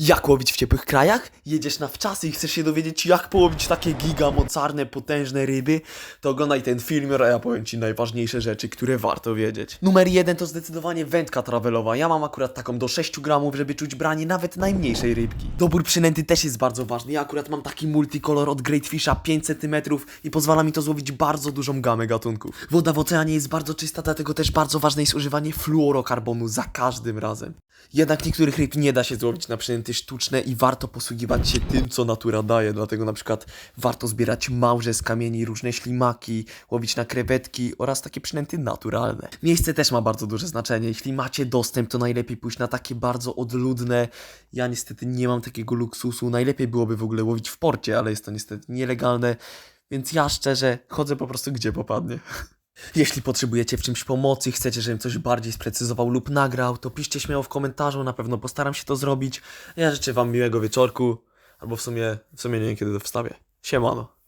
Jak łowić w ciepłych krajach? Jedziesz na wczasy i chcesz się dowiedzieć, jak połowić takie giga, mocarne, potężne ryby? To oglądaj ten film, a ja powiem Ci najważniejsze rzeczy, które warto wiedzieć. Numer jeden to zdecydowanie wędka travelowa. Ja mam akurat taką do 6 gramów, żeby czuć branie nawet najmniejszej rybki. Dobór przynęty też jest bardzo ważny. Ja akurat mam taki multikolor od Great Fisha 5 cm i pozwala mi to złowić bardzo dużą gamę gatunków. Woda w oceanie jest bardzo czysta, dlatego też bardzo ważne jest używanie fluorokarbonu za każdym razem. Jednak niektórych ryb nie da się złowić na przynęty sztuczne i warto posługiwać się tym, co natura daje. Dlatego na przykład warto zbierać małże z kamieni, różne ślimaki, łowić na krewetki oraz takie przynęty naturalne. Miejsce też ma bardzo duże znaczenie. Jeśli macie dostęp, to najlepiej pójść na takie bardzo odludne. Ja niestety nie mam takiego luksusu. Najlepiej byłoby w ogóle łowić w porcie, ale jest to niestety nielegalne. Więc ja szczerze chodzę po prostu gdzie popadnie. Jeśli potrzebujecie w czymś pomocy, chcecie, żebym coś bardziej sprecyzował lub nagrał, to piszcie śmiało w komentarzu, na pewno postaram się to zrobić. Ja życzę Wam miłego wieczorku, albo w sumie, w sumie nie wiem kiedy to wstawię. Siemano.